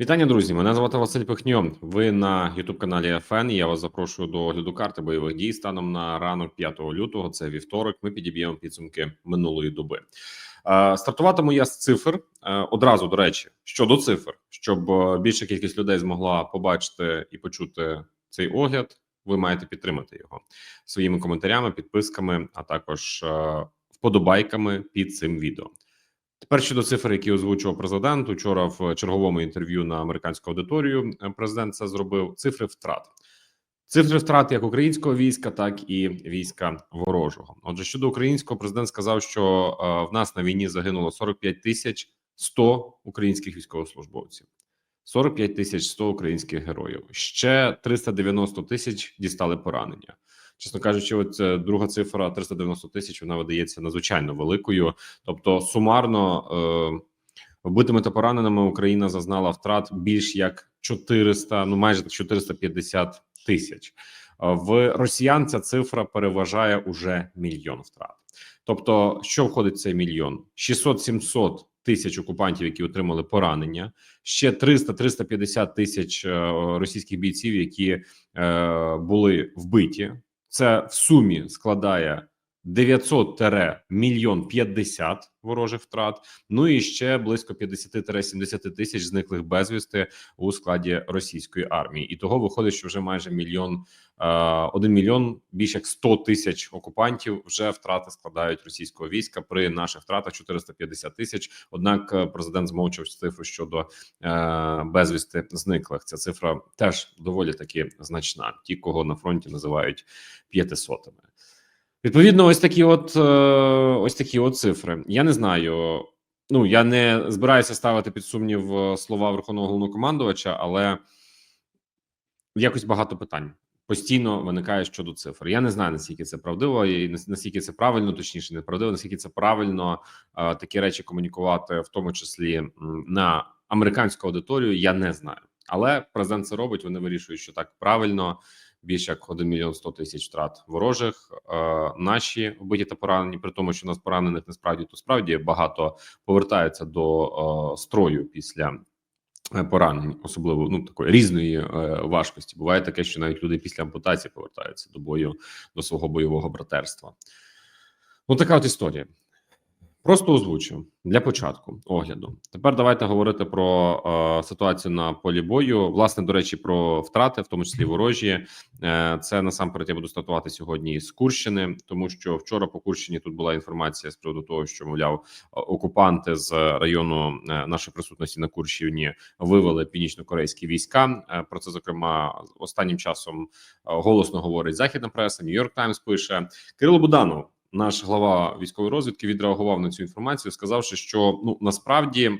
Вітання, друзі! Мене звати Василь Пихньо. Ви на youtube каналі ФН. Я вас запрошую до огляду карти бойових дій станом на ранок 5 лютого. Це вівторок. Ми підіб'ємо підсумки минулої доби. Е, Стартуватиму я з цифр Е, одразу. До речі, щодо цифр, щоб е, більша кількість людей змогла побачити і почути цей огляд. Ви маєте підтримати його своїми коментарями, підписками, а також вподобайками під цим відео. Тепер щодо цифр, які озвучував президент учора в черговому інтерв'ю на американську аудиторію. е, Президент це зробив цифри втрат. Цифри втрат як українського війська, так і війська ворожого. Отже, щодо українського, президент сказав, що е, в нас на війні загинуло 45 тисяч 100 українських військовослужбовців, 45 тисяч 100 українських героїв. Ще 390 тисяч дістали поранення. Чесно кажучи, от е, друга цифра 390 тисяч вона видається надзвичайно великою. Тобто, сумарно е, вбитими та пораненими Україна зазнала втрат більш як 400, ну майже 450 тисяч. Е, В росіян ця цифра переважає уже мільйон втрат. Тобто, що входить в цей мільйон? 600-700 тисяч окупантів, які отримали поранення, ще 300-350 тисяч російських бійців, які е, були вбиті. Це в сумі складає 900 мільйон 50 ворожих втрат. Ну і ще близько 50-70 тисяч зниклих безвісти у складі російської армії. І того виходить, що вже майже мільйон один мільйон більше як 100 тисяч окупантів вже втрати складають російського війська при наших втратах 450 тисяч. Однак е, президент змовчав цифру щодо е, безвісти зниклих. Ця цифра теж доволі таки значна. Ті, кого на фронті називають п'ятисотими. Відповідно, ось такі, от е, ось такі от цифри. Я не знаю. Ну я не збираюся ставити під сумнів е, слова верховного головнокомандувача, але якось багато питань постійно виникає щодо цифр. Я не знаю наскільки це правдиво, і нас- наскільки це правильно, точніше, не правдиво, наскільки це правильно е, такі речі комунікувати, в тому числі на американську аудиторію. Я не знаю, але президент це робить. Вони вирішують, що так правильно. Більше як 1 мільйон 100 тисяч втрат ворожих. Е, наші вбиті та поранені, при тому, що у нас поранених насправді то справді багато повертаються до е, строю після е, поранень, особливо ну такої різної е, важкості. Буває таке, що навіть люди після ампутації повертаються до бою до свого бойового братерства. Ну така от історія. Просто озвучу для початку огляду. Тепер давайте говорити про е, ситуацію на полі бою. Власне, до речі, про втрати, в тому числі ворожі. Е, це насамперед я буду стартувати сьогодні з Курщини, тому що вчора по Курщині тут була інформація з приводу того, що мовляв окупанти з району е, нашої присутності на Курщині вивели північно-корейські війська. Е, Про це зокрема останнім часом е, голосно говорить західна преса. Нью-Йорк Таймс пише Кирило Буданов. Наш глава військової розвідки відреагував на цю інформацію, сказавши, що ну насправді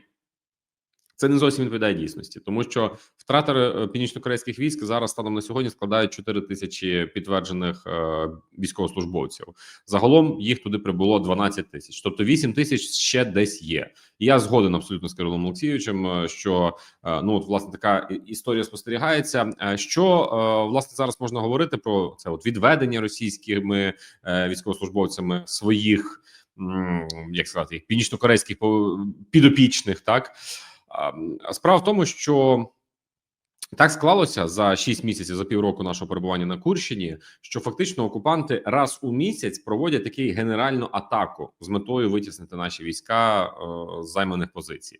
це не зовсім відповідає дійсності, тому що втрати е, північно-корейських військ зараз станом на сьогодні складають 4 тисячі підтверджених е, військовослужбовців. Загалом їх туди прибуло 12 тисяч, тобто 8 тисяч ще десь є. Я згоден абсолютно з Кирилом Олексійовичем, е, що ну от власне така історія спостерігається. Що власне зараз можна говорити про це? От відведення російськими військовослужбовцями своїх. Як сказати, північно-корейських підопічних, так Справа в тому, що так склалося за 6 місяців за півроку нашого перебування на Курщині, що фактично окупанти раз у місяць проводять такий генеральну атаку з метою витіснити наші війська е, з займаних позицій.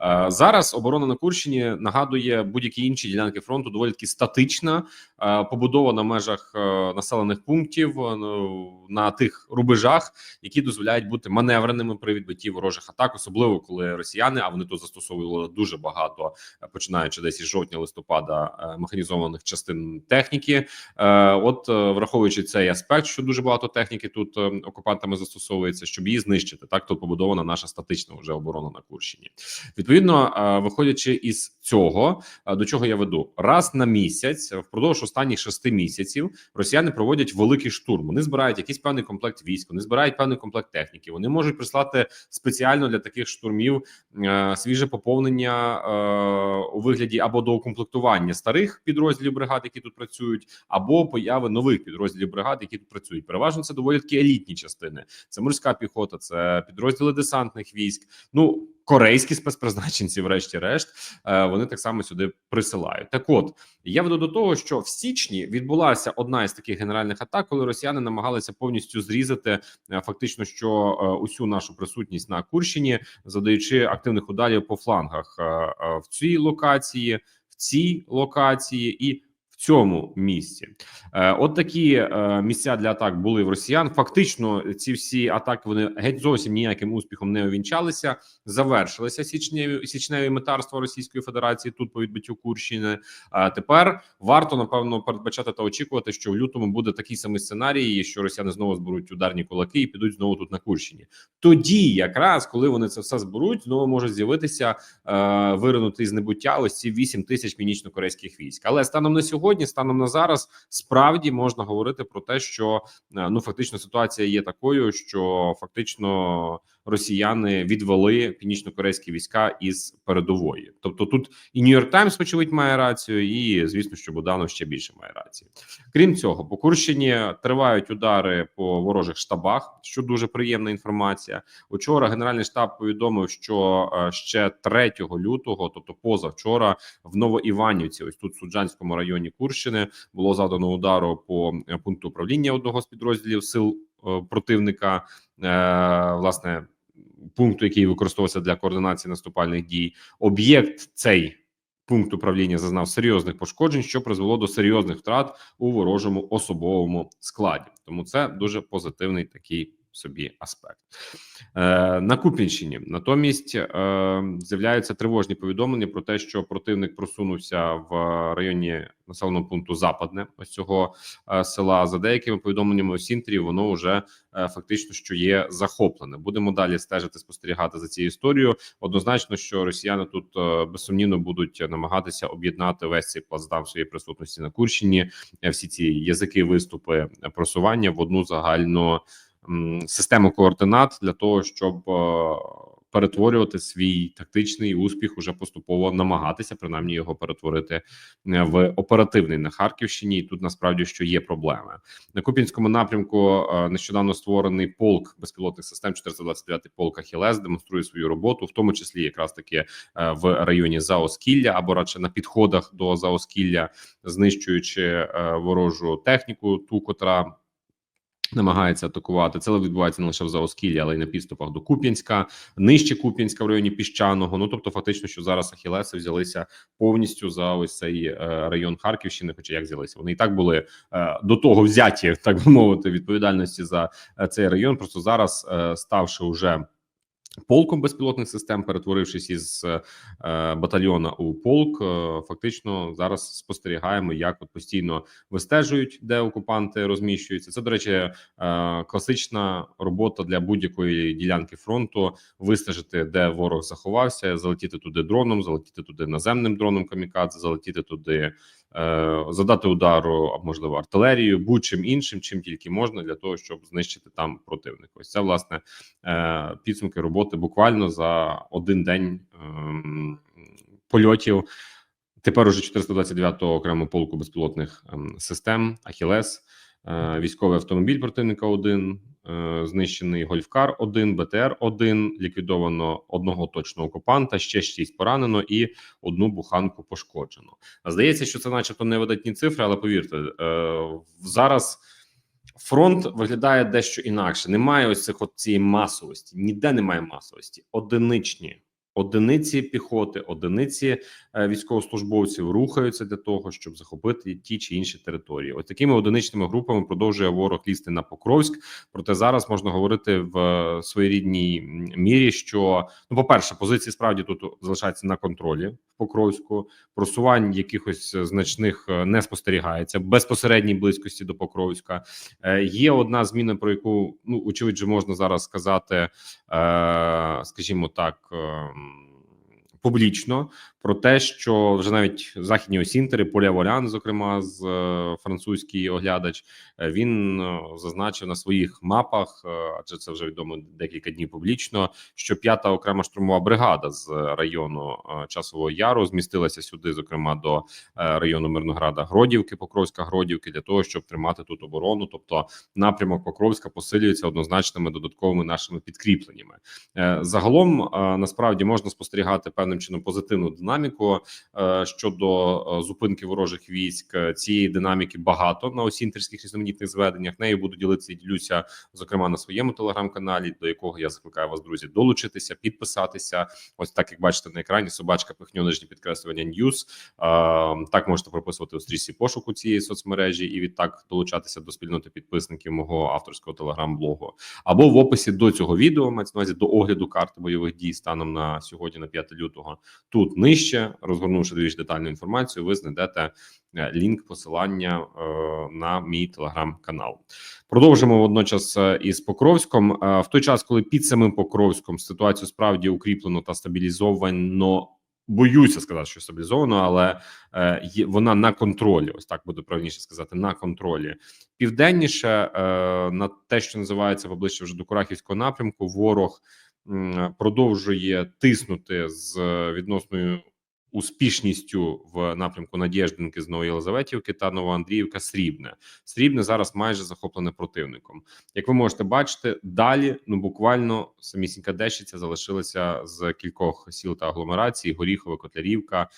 Е, зараз оборона на Курщині нагадує будь-які інші ділянки фронту, доволі таки статична, е, побудована межах е, населених пунктів ну, на тих рубежах, які дозволяють бути маневреними при відбитті ворожих атак, особливо коли росіяни, а вони тут застосовували дуже багато, починаючи десь із жовтня листопада е, механізованих частин техніки. Е, От, е, враховуючи цей аспект, що дуже багато техніки тут окупантами застосовується, щоб її знищити. Так тут побудована наша статична вже оборона на Курщині. Відповідно, виходячи із цього, до чого я веду, раз на місяць впродовж останніх шести місяців росіяни проводять великий штурм. Вони збирають якийсь певний комплект військ, вони збирають певний комплект техніки. Вони можуть прислати спеціально для таких штурмів свіже поповнення у вигляді або доукомплектування старих підрозділів бригад, які тут працюють, або появи нових підрозділів бригад, які тут працюють. Переважно це доволі такі елітні частини. Це морська піхота, це підрозділи десантних військ. Ну корейські спецпризначенці, врешті-решт, е, вони так само сюди присилають. Так, от я веду до того, що в січні відбулася одна із таких генеральних атак, коли росіяни намагалися повністю зрізати е, фактично, що е, усю нашу присутність на Курщині, задаючи активних ударів по флангах в цій локації, в цій локації і. Цьому місці, е, от такі е, місця для атак були в росіян. Фактично, ці всі атаки вони геть зовсім ніяким успіхом не увінчалися. Завершилося січневі січневі метарство Російської Федерації тут по відбиттю Курщини. А тепер варто напевно передбачати та очікувати, що в лютому буде такий самий сценарій, що росіяни знову зберуть ударні кулаки і підуть знову тут на Курщині. Тоді, якраз коли вони це все зберуть, знову може з'явитися е, виринути із небуття ось ці 8 тисяч північно-корейських військ. Але станом на сьогодні, станом на зараз, справді можна говорити про те, що е, ну фактично ситуація є такою, що фактично росіяни відвели північно-корейські війська із передової. Тобто, тут і Нью-Йорк Таймс, вочевидь, має рацію, і звісно, що Буданов ще більше має рацію. Крім цього, по Курщині тривають удари по ворожих штабах, що дуже приємна інформація. Учора Генеральний штаб повідомив, що е, ще 3 лютого, тобто позавчора, в Новоіванівці, ось тут в Суджанському районі Курщини, було завдано удару по е, пункту управління одного з підрозділів сил е, противника. Власне, пункту, який використовувався для координації наступальних дій, об'єкт цей. Пункт управління зазнав серйозних пошкоджень, що призвело до серйозних втрат у ворожому особовому складі. Тому це дуже позитивний такий собі аспект. Е, на Купінщині натомість е, з'являються тривожні повідомлення про те, що противник просунувся в районі населеного пункту Западне ось цього е, села. За деякими повідомленнями у Сінтрі, воно вже е, фактично що є захоплене. Будемо далі стежити, спостерігати за цією історією. Однозначно, що росіяни тут е, безсумнівно будуть намагатися об'єднати весь цей плацдарм своєї присутності на Курщині, е, всі ці язики, виступи, просування в одну загальну систему координат для того, щоб е, перетворювати свій тактичний успіх, уже поступово намагатися принаймні його перетворити е, в оперативний на Харківщині. І тут насправді що є проблеми на Купінському напрямку. е, Нещодавно створений полк безпілотних систем 429 полк Ахілес демонструє свою роботу, в тому числі якраз таки в районі Заоскілля або радше на підходах до Заоскілля, знищуючи ворожу техніку, ту котра намагається атакувати. Це відбувається не лише в Заоскіллі, але й на підступах до Куп'янська, нижче Куп'янська в районі піщаного. Ну тобто, фактично, що зараз Ахілеси взялися повністю за ось цей е, район Харківщини. Хоча як взялися, вони і так були е, до того взяті, так би мовити, відповідальності за е, цей район. Просто зараз ставши уже. Полком безпілотних систем, перетворившись із е, батальйона у полк, е, фактично зараз спостерігаємо, як от постійно вистежують, де окупанти розміщуються. Це до речі, е, класична робота для будь-якої ділянки фронту: вистежити, де ворог заховався, залетіти туди дроном, залетіти туди наземним дроном камікадзе, залетіти туди. Е, Задати удару, а можливо артилерію, будь-чим іншим, чим тільки можна для того, щоб знищити там противника. Ось це власне е, підсумки роботи буквально за один день ем, польотів. Тепер уже 429-го окремого полку безпілотних ем, систем Ахілес, е, військовий автомобіль противника 1 е, знищений Гольфкар 1 БТР 1 ліквідовано одного точного окупанта, ще шість поранено і одну буханку пошкоджено. Здається, що це, начебто, не видатні цифри, але повірте, е, зараз фронт виглядає дещо інакше. Немає ось цих от цієї масовості. Ніде немає масовості. Одиничні одиниці піхоти, одиниці е, військовослужбовців рухаються для того, щоб захопити ті чи інші території. Ось такими одиничними групами продовжує ворог лізти на Покровськ. Проте зараз можна говорити в е, своєрідній мірі, що ну, по перше, позиції справді тут залишаються на контролі в Покровську. Просувань якихось значних е, не спостерігається безпосередній близькості до Покровська. Е, Є одна зміна, про яку ну очевидно можна зараз сказати, е, скажімо так. Публічно про те, що вже навіть західні осінтери, Поля Волян, зокрема з е, французький оглядач, е, він е, зазначив на своїх мапах, адже це вже відомо декілька днів публічно. Що п'ята окрема штурмова бригада з району Часового Яру змістилася сюди, зокрема до району Мирнограда Гродівки, Покровська Гродівки, для того, щоб тримати тут оборону. Тобто напрямок Покровська посилюється однозначними додатковими нашими підкріпленнями. Загалом насправді можна спостерігати певним чином позитивну динаміку е, щодо е, зупинки ворожих військ. Е, Цієї динаміки багато на осінтерських різноманітних зведеннях. Нею буду ділитися і ділюся, зокрема на своєму телеграм-каналі, до якого я закликаю вас, друзі, долучитися, підписатися. Ось так як бачите на екрані, собачка пихньо нижнє підкреслювання Ньюс. Так можете прописувати у стрічці пошуку цієї соцмережі і відтак долучатися до спільноти підписників мого авторського телеграм-блогу. Або в описі до цього відео мається на увазі до огляду карти бойових дій станом на сьогодні, на 5 лютого. Тут нижче, розгорнувши більш детальну інформацію, ви знайдете е, лінк посилання е, на мій телеграм-канал. Продовжимо водночас е, із Покровськом. В той час, коли під самим Покровськом ситуацію справді укріплено та стабілізовано. Боюся сказати, що стабілізовано, але е, вона на контролі. Ось так буде правильніше сказати. На контролі південніше е, на те, що називається поближче вже до Курахівського напрямку. Ворог продовжує тиснути з е, відносною успішністю в напрямку Надєждинки з Новоєлизаветівки та Новоандріївка Срібне. Срібне зараз майже захоплене противником. Як ви можете бачити, далі ну буквально самісінька Дещиця залишилася з кількох сіл та агломерацій: Горіхове, Котлярівка.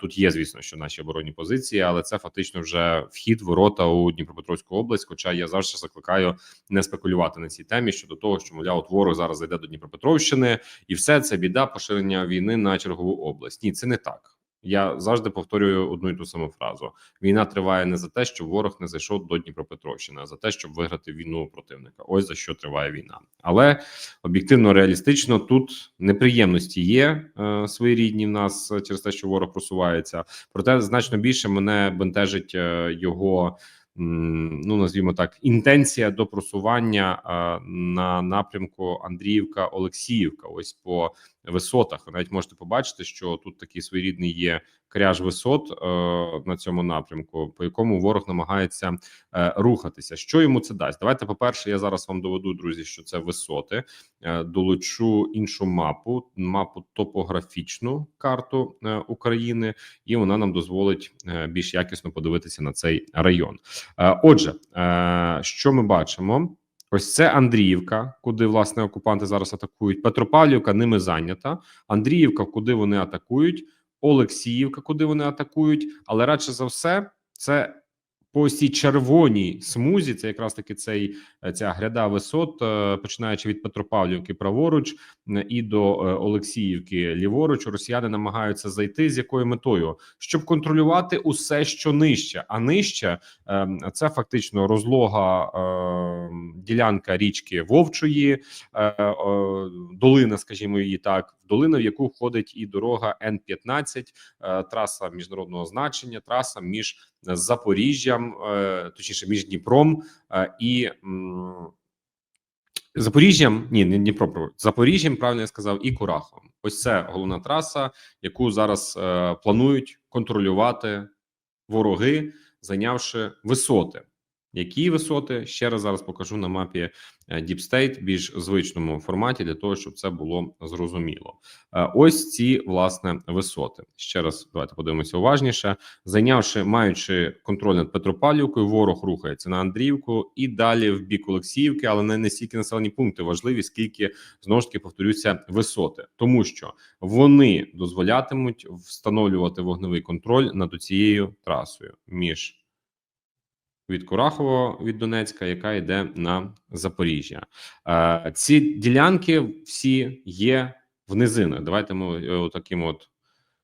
Тут є, звісно, що наші оборонні позиції, але це фактично вже вхід ворота у Дніпропетровську область. Хоча я завжди закликаю не спекулювати на цій темі щодо того, що мовляв, ворог зараз зайде до Дніпропетровщини, і все це біда поширення війни на чергову область. Ні, це не так. Я завжди повторюю одну і ту саму фразу: війна триває не за те, щоб ворог не зайшов до Дніпропетровщини, а за те, щоб виграти війну у противника. Ось за що триває війна. Але об'єктивно реалістично тут неприємності є е, своєрідні в нас через те, що ворог просувається. Проте значно більше мене бентежить е, його. Ну, назвімо так, інтенція до просування на напрямку Андріївка Олексіївка. Ось по висотах. Ви навіть можете побачити, що тут такий своєрідний є кряж висот е, на цьому напрямку, по якому ворог намагається е, рухатися. Що йому це дасть? Давайте, по перше, я зараз вам доведу, друзі, що це висоти. Е, долучу іншу мапу, мапу топографічну карту України, і вона нам дозволить більш якісно подивитися на цей район. Е, Отже, е, що ми бачимо? Ось це Андріївка, куди власне окупанти зараз атакують. Петропавлівка ними зайнята. Андріївка, куди вони атакують, Олексіївка, куди вони атакують. Але радше за все, це по цій червоній смузі. Це якраз таки цей е, ця гряда висот, е, починаючи від Петропавлівки праворуч і до е, Олексіївки ліворуч. Росіяни намагаються зайти з якою метою, щоб контролювати усе, що нижче, а нижче Ем, Це фактично розлога ем, ділянка річки Вовчої, долина, скажімо її так, долина, в яку входить і дорога Н 15 е, траса міжнародного значення, траса між Запоріжжям, е, точніше між Дніпром е, і. Запоріжжям, ні, не Дніпро, Запоріжжям, правильно я сказав, і Кураховим. Ось це головна траса, яку зараз е, планують контролювати вороги, зайнявши висоти. Які висоти ще раз зараз покажу на мапі е, Deep State, більш звичному форматі для того, щоб це було зрозуміло. Е, Ось ці власне висоти. Ще раз давайте подивимося уважніше. Зайнявши, маючи контроль над Петропавлівкою, ворог рухається на Андріївку і далі в бік Олексіївки, але не настільки населені пункти важливі, скільки знову ж таки повторюся висоти, тому що вони дозволятимуть встановлювати вогневий контроль над цією трасою між від Курахового від Донецька, яка йде на Запоріжжя. Е, ці ділянки всі є в низинах. Давайте ми е, таким от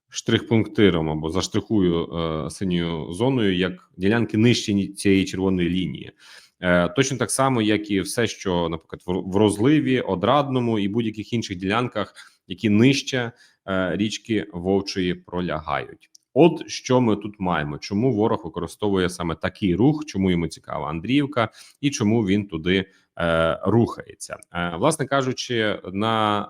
штрих-пунктиром або заштрихую е, синьою зоною, як ділянки нижче цієї червоної лінії. Точно так само, як і все, що, наприклад, в- розливі, одрадному і будь-яких інших ділянках, які нижче річки Вовчої пролягають. От що ми тут маємо. Чому ворог використовує саме такий рух? Чому йому цікава Андріївка, і чому він туди е, рухається. Е, власне кажучи, на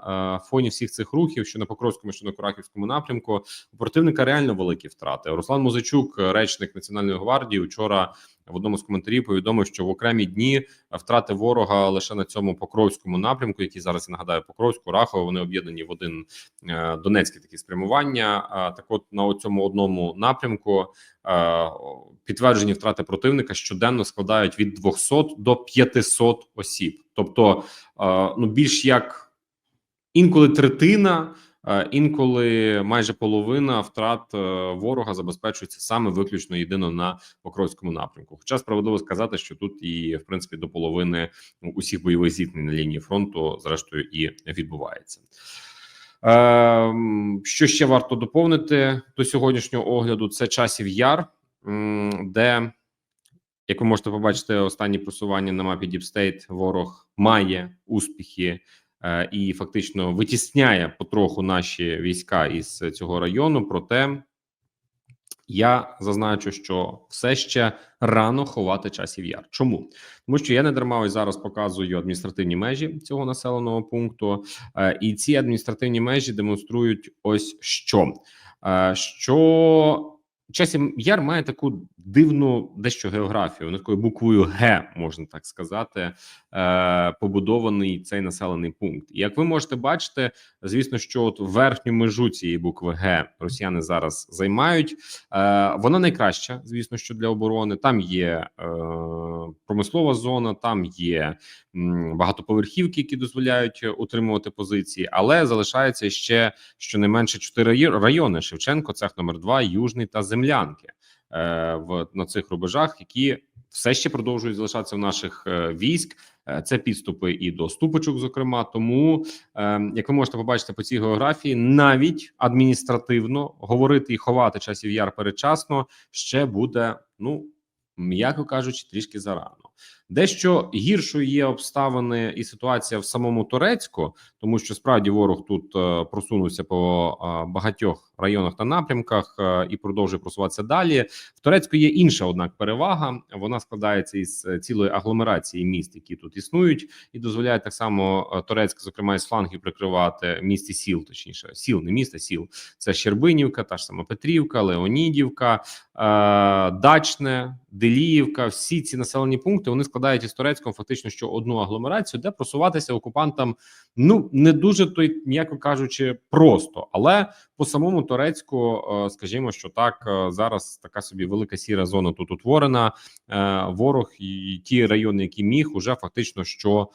е, фоні всіх цих рухів, що на Покровському, що на Курахівському напрямку, у противника реально великі втрати. Руслан Музичук, речник Національної гвардії, вчора в одному з коментарів повідомив, що в окремі дні втрати ворога лише на цьому покровському напрямку, який зараз я нагадаю, Покровську, Рахово, вони об'єднані в один е, донецький такі спрямування. А так, от на цьому одному напрямку е, підтверджені втрати противника щоденно складають від 200 до 500 осіб, тобто е, ну більш як інколи третина. Е, Інколи майже половина втрат е, ворога забезпечується саме виключно єдино на Покровському напрямку. Хоча справедливо сказати, що тут і в принципі до половини усіх бойових зіткнень на лінії фронту, зрештою, і відбувається. Е, Що ще варто доповнити до сьогоднішнього огляду? Це часів яр, де, як ви можете побачити, останні просування на мапі State ворог має успіхи і фактично витісняє потроху наші війська із цього району. Проте я зазначу, що все ще рано ховати часів яр. Чому тому, що я не дарма ось зараз показую адміністративні межі цього населеного пункту, е, і ці адміністративні межі демонструють ось що. Е, що часів яр має таку дивну дещо географію, вона такою буквою Г, можна так сказати, е, побудований цей населений пункт. І як ви можете бачити, звісно, що от верхню межу цієї букви Г росіяни зараз займають. Е, вона найкраща, звісно, що для оборони. Там є е, промислова зона, там є багатоповерхівки, які дозволяють утримувати позиції, але залишається ще щонайменше чотири райони: Шевченко, цех номер 2 Южний та Землянки е, в на цих рубежах, які все ще продовжують залишатися в наших е, військ. Е, Це підступи і до ступочок, зокрема. Тому, як ви можете побачити по цій географії, навіть адміністративно говорити і ховати часів яр передчасно ще буде, ну м'яко кажучи, трішки зарано. Дещо гіршою є обставини і ситуація в самому Турецьку, тому що справді ворог тут е, просунувся по е, багатьох районах та напрямках е, і продовжує просуватися далі. В Турецьку є інша однак перевага. Вона складається із цілої агломерації міст, які тут існують, і дозволяє так само е, Турецьк, зокрема із флангів, прикривати місті сіл, точніше, сіл, не міста, сіл. Це Щербинівка, та ж сама Петрівка, Леонідівка, Дачне, Деліївка. Всі ці населені пункти вони складають із Турецьком фактично що одну агломерацію, де просуватися окупантам ну не дуже то м'яко кажучи, просто, але по самому Турецьку, е, скажімо, що так е, зараз така собі велика сіра зона тут утворена. Е, Ворог і ті райони, які міг, уже фактично що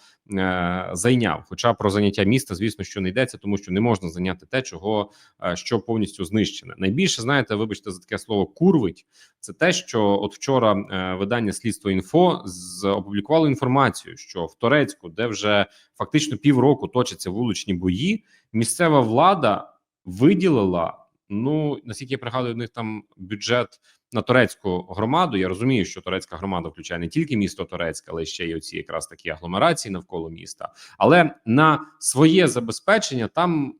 зайняв. Хоча про заняття міста, звісно, що не йдеться, тому що не можна зайняти те, чого що повністю знищене. Найбільше знаєте, вибачте за таке слово курвить. Це те, що от вчора видання слідство інфо з опублікувало інформацію, що в Турецьку, де вже фактично півроку точаться вуличні бої, місцева влада виділила. Ну наскільки я пригадую, в них там бюджет на турецьку громаду. Я розумію, що турецька громада включає не тільки місто Турецьке, але ще й оці якраз такі агломерації навколо міста. Але на своє забезпечення там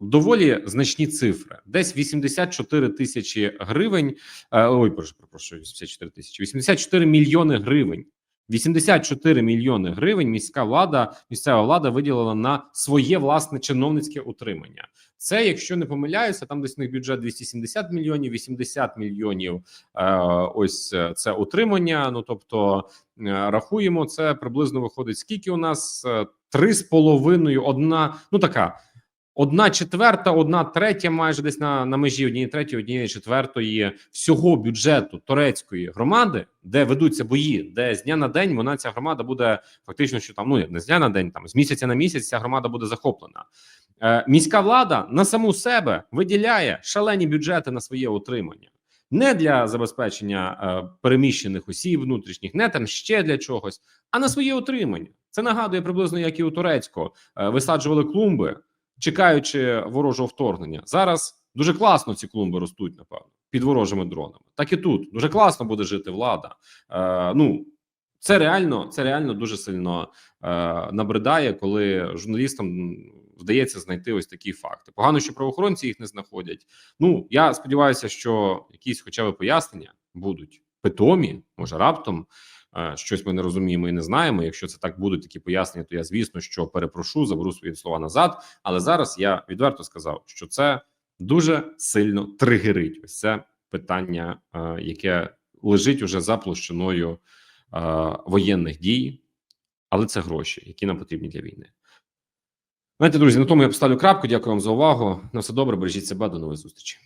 доволі значні цифри. Десь 84 тисячі гривень. е, Ой, прошу, прошу, 84 тисячі, 84 мільйони гривень. 84 мільйони гривень міська влада, місцева влада виділила на своє власне чиновницьке утримання. Це, якщо не помиляюся, там десь у них бюджет 270 мільйонів, 80 мільйонів. Е, ось е, це утримання. Ну тобто е, рахуємо, це приблизно виходить. Скільки у нас Е, три з половиною, одна, ну така. Одна четверта, одна третя, майже десь на на межі однієї третьої, однієї четвертої всього бюджету турецької громади, де ведуться бої, де з дня на день вона ця громада буде фактично, що там ну не з дня на день, там з місяця на місяць ця громада буде захоплена. Е, міська влада на саму себе виділяє шалені бюджети на своє утримання. Не для забезпечення е, переміщених осіб внутрішніх, не там ще для чогось, а на своє утримання. Це нагадує приблизно як і у Турецьку е, висаджували клумби, чекаючи ворожого вторгнення. Зараз дуже класно ці клумби ростуть, напевно, під ворожими дронами. Так і тут дуже класно буде жити влада. Е, ну це реально, це реально дуже сильно е, набридає, коли журналістам вдається знайти ось такі факти. Погано, що правоохоронці їх не знаходять. Ну я сподіваюся, що якісь, хоча б пояснення будуть питомі, може раптом. е, щось ми не розуміємо і не знаємо. Якщо це так будуть такі пояснення, то я звісно що перепрошу, заберу свої слова назад. Але зараз я відверто сказав, що це дуже сильно тригерить. Ось це питання, е, яке лежить уже за площиною е, воєнних дій, але це гроші, які нам потрібні для війни. Знаєте, друзі, на тому я поставлю крапку. Дякую вам за увагу. На все добре, бережіть себе, до нових зустрічей.